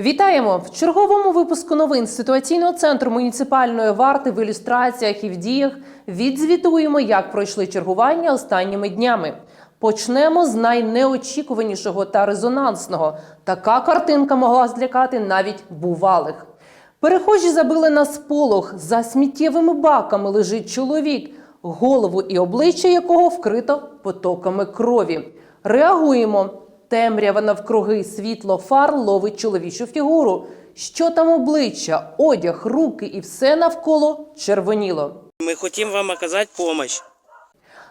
Вітаємо в черговому випуску новин ситуаційного центру муніципальної варти в ілюстраціях і в діях. Відзвітуємо, як пройшли чергування останніми днями. Почнемо з найнеочікуванішого та резонансного. Така картинка могла злякати навіть бувалих. Перехожі забили на сполох. За сміттєвими баками лежить чоловік, голову і обличчя якого вкрито потоками крові. Реагуємо. Темрява навкруги світло фар ловить чоловічу фігуру. Що там обличчя, одяг, руки і все навколо червоніло. Мы хотим вам оказать помощь.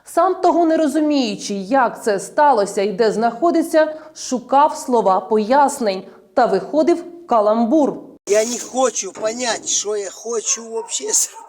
Сам того не розуміючи, як це сталося і де знаходиться, шукав слова пояснень та виходив каламбур. Я не хочу понять, що я хочу зробити.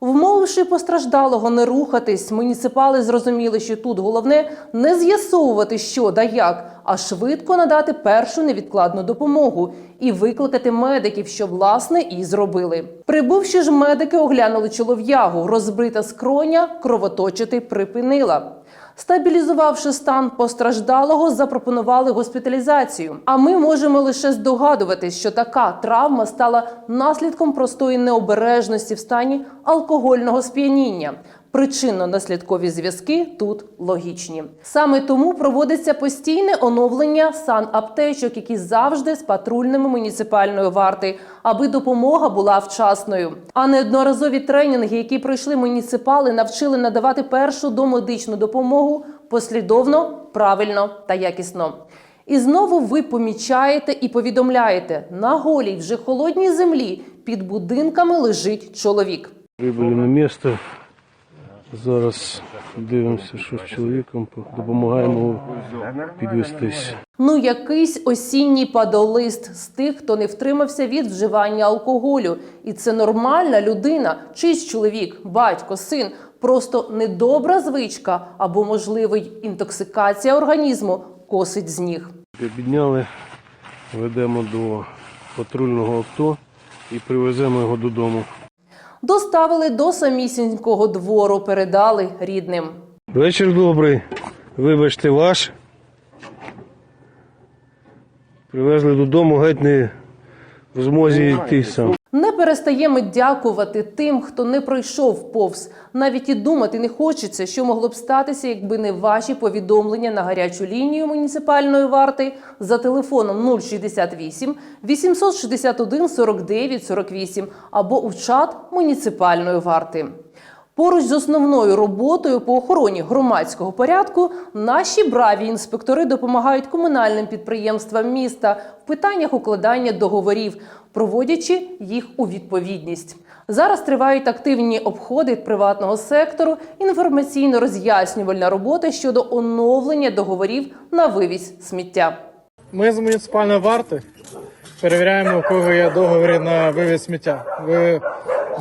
Вмовивши постраждалого не рухатись, муніципали зрозуміли, що тут головне не з'ясовувати, що да як, а швидко надати першу невідкладну допомогу і викликати медиків, що власне і зробили. Прибувши ж медики, оглянули чолов'ягу, розбрита скроня кровоточити припинила. Стабілізувавши стан постраждалого, запропонували госпіталізацію. А ми можемо лише здогадуватись, що така травма стала наслідком простої необережності в стані алкогольного сп'яніння. Причинно-наслідкові зв'язки тут логічні. Саме тому проводиться постійне оновлення санаптечок, які завжди з патрульними муніципальної варти, аби допомога була вчасною. А неодноразові тренінги, які пройшли муніципали, навчили надавати першу домедичну допомогу послідовно, правильно та якісно. І знову ви помічаєте і повідомляєте: на голій вже холодній землі під будинками лежить чоловік. Прибули на місце. Зараз дивимося, що з чоловіком допомагаємо підвестись. Ну, якийсь осінній падолист з тих, хто не втримався від вживання алкоголю. І це нормальна людина, чийсь чоловік, батько, син. Просто недобра звичка або, можливо, інтоксикація організму косить з ніг. Підняли, ведемо до патрульного авто і привеземо його додому. Доставили до самісінького двору, передали рідним. Вечір добрий. Вибачте ваш. Привезли додому, геть не в змозі йти сам. Не перестаємо дякувати тим, хто не пройшов повз. Навіть і думати не хочеться, що могло б статися, якби не ваші повідомлення на гарячу лінію муніципальної варти за телефоном 068 861 49 48 або у чат муніципальної варти. Поруч з основною роботою по охороні громадського порядку наші браві інспектори допомагають комунальним підприємствам міста в питаннях укладання договорів, проводячи їх у відповідність. Зараз тривають активні обходи приватного сектору, інформаційно-роз'яснювальна робота щодо оновлення договорів на вивіз сміття. Ми з муніципальної варти перевіряємо, у кого є договори на вивіз сміття. Ви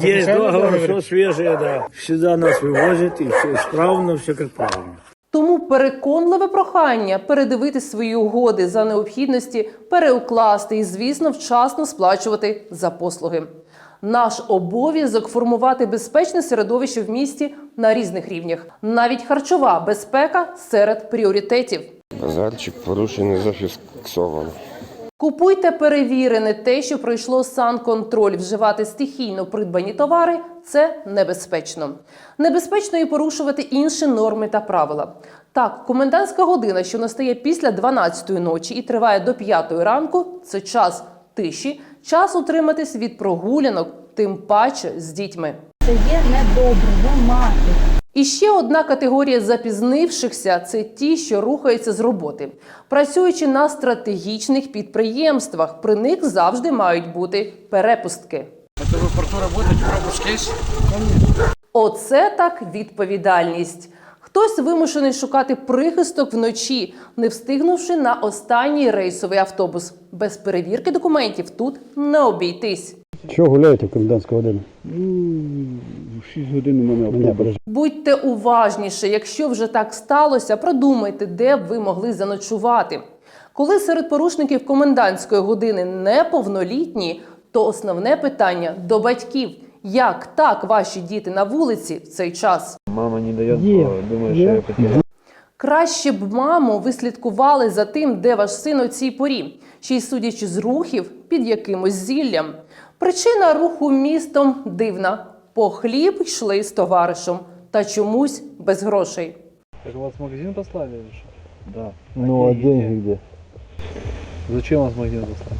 Есть договор, все свежее, да. Всегда нас вывозят, и все исправно, все как правильно. Тому переконливе прохання передивити свої угоди за необхідності, переукласти і, звісно, вчасно сплачувати за послуги. Наш обов'язок формувати безпечне середовище в місті на різних рівнях, навіть харчова безпека серед пріоритетів. Базарчик порушений зафіксовано. Купуйте перевірене те, що пройшло санконтроль. Вживати стихійно придбані товари це небезпечно. Небезпечно і порушувати інші норми та правила. Так, комендантська година, що настає після 12-ї ночі і триває до 5-ї ранку, це час тиші, час утриматись від прогулянок, тим паче з дітьми. Це є недобре, ви мати. І ще одна категорія запізнившихся це ті, що рухаються з роботи. Працюючи на стратегічних підприємствах, при них завжди мають бути перепустки. Оце так відповідальність. Хтось вимушений шукати прихисток вночі, не встигнувши на останній рейсовий автобус. Без перевірки документів тут не обійтись. Чого гуляєте в комендантську годину? В 6 годин у мене бережи. Будьте уважніше, якщо вже так сталося, продумайте, де б ви могли заночувати. Коли серед порушників комендантської години неповнолітні, то основне питання до батьків: як так ваші діти на вулиці в цей час? Мама не дает, Є, думаю, є. я потерял. Краще б, мамо, ви слідкували за тим, де ваш син у цій порі, ще й судячи з рухів під якимось зіллям. Причина руху містом дивна. По хліб йшли з товаришем та чомусь без грошей. Так вас в магазин послали? Да. Ну, а деньги где? Зачем вас в магазин послали?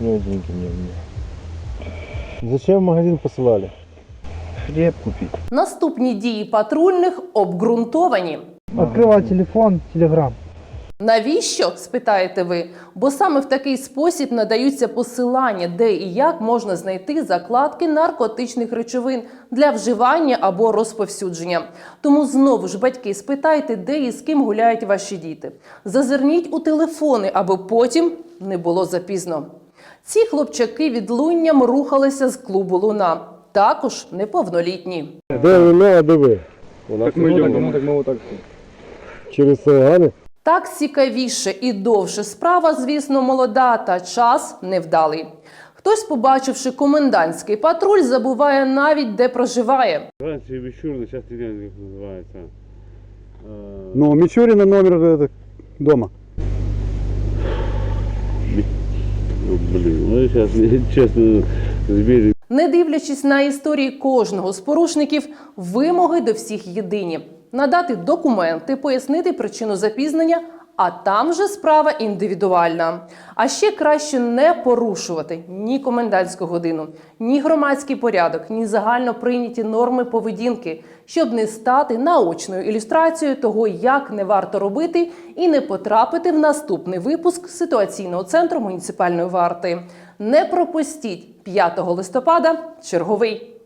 Ну, деньги не у меня. Зачем в магазин посылали? Хлеб купить. Наступні дії патрульних обґрунтовані. Открывай телефон, телеграм. Навіщо? спитаєте ви? Бо саме в такий спосіб надаються посилання, де і як можна знайти закладки наркотичних речовин для вживання або розповсюдження. Тому знову ж батьки спитайте, де і з ким гуляють ваші діти. Зазирніть у телефони, аби потім не було запізно. Ці хлопчаки відлунням рухалися з клубу Луна. Також неповнолітні. Де ви, а де ви? Так ми йдемо. Через Сагани? Так цікавіше і довше справа, звісно, молода, та час невдалий. Хтось, побачивши комендантський патруль, забуває навіть де проживає. Раньше Мичурно, сейчас не знаю, как называется. Ну, Мичурина номер это, дома. Ну, блин, ну сейчас, честно, сбили. Не дивлячись на історії кожного з порушників, вимоги до всіх єдині: надати документи, пояснити причину запізнення. А там же справа індивідуальна. А ще краще не порушувати ні комендантську годину, ні громадський порядок, ні загально прийняті норми поведінки, щоб не стати наочною ілюстрацією того, як не варто робити, і не потрапити в наступний випуск ситуаційного центру муніципальної варти. Не пропустіть 5 листопада черговий.